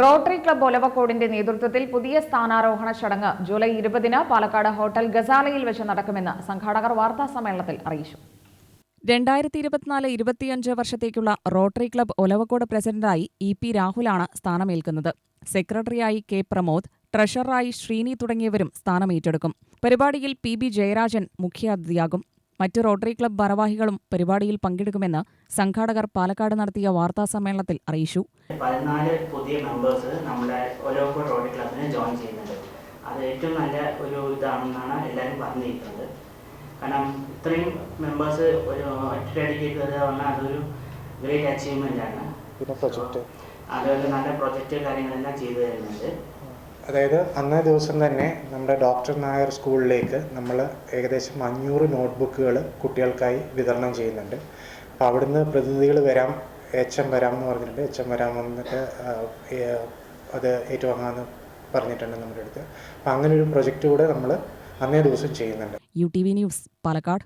Rotary club ഒലവക്കോടിന്റെ നേതൃത്വത്തിൽ പുതിയ സ്ഥാനാരോഹണ ചടങ്ങ് ജൂലൈ ഇരുപതിന് പാലക്കാട് ഹോട്ടൽ ഗസാലയിൽ വെച്ച് നടക്കുമെന്ന് സംഘാടകർ വാർത്താ സമ്മേളനത്തിൽ അറിയിച്ചു. രണ്ടായിരത്തി ഇരുപത്തിനാല് ഇരുപത്തിയഞ്ച് വർഷത്തേക്കുള്ള റോട്ടറി ക്ലബ് ഒലവക്കോട് പ്രസിഡന്റായി ഇ പി രാഹുലാണ് സ്ഥാനമേൽക്കുന്നത്. സെക്രട്ടറിയായി കെ പ്രമോദ് ട്രഷററായി ശ്രീനി തുടങ്ങിയവരും സ്ഥാനമേറ്റെടുക്കും. പരിപാടിയിൽ പി ബി ജയരാജൻ മുഖ്യാതിഥിയാകും. മറ്റു റോട്ടറി ക്ലബ് ഭാരവാഹികളും പരിപാടിയിൽ പങ്കെടുക്കുമെന്ന് സംഘാടകർ പാലക്കാട് നടത്തിയ വാർത്താ സമ്മേളനത്തിൽ അറിയിച്ചു. പതിനാല് പുതിയ മെമ്പേഴ്സ് നമ്മുടെ ഒലോക്കോട് റോട്ടറി ക്ലബിന് ജോയിൻ ചെയ്യുന്നുണ്ട്. അത് ഏറ്റവും നല്ല ഒരു ഇതാണെന്നാണ് എല്ലാവരും പറഞ്ഞിരിക്കുന്നത്. കാരണം ഇത്രയും മെമ്പേഴ്സ് ഒരു ഒറ്റയടിക്ക് കയറുക പറഞ്ഞാൽ അതൊരു ഗ്രേറ്റ് അച്ചീവ്മെന്റ് ആണ്. അതുപോലെ നല്ല പ്രൊജക്റ്റ് കാര്യങ്ങളെല്ലാം ചെയ്തു തരുന്നുണ്ട്. അതായത് അന്നേ ദിവസം തന്നെ നമ്മുടെ ഡോക്ടർ നായർ സ്കൂളിലേക്ക് നമ്മൾ ഏകദേശം അഞ്ഞൂറ് നോട്ട്ബുക്കുകൾ കുട്ടികൾക്കായി വിതരണം ചെയ്യുന്നുണ്ട്. അപ്പോൾ അവിടുന്ന് പ്രതിനിധികൾ വരാം എച്ച് എം വരാം എന്ന് പറഞ്ഞിട്ടുണ്ട്. എച്ച് എം വരാം വന്നിട്ട് അത് ഏറ്റുവാങ്ങാമെന്ന് പറഞ്ഞിട്ടുണ്ട് നമ്മുടെ അടുത്ത്. അപ്പം അങ്ങനെ ഒരു പ്രൊജക്റ്റ് കൂടെ നമ്മൾ അന്നേ ദിവസം ചെയ്യുന്നുണ്ട്. U T V news Palakkad.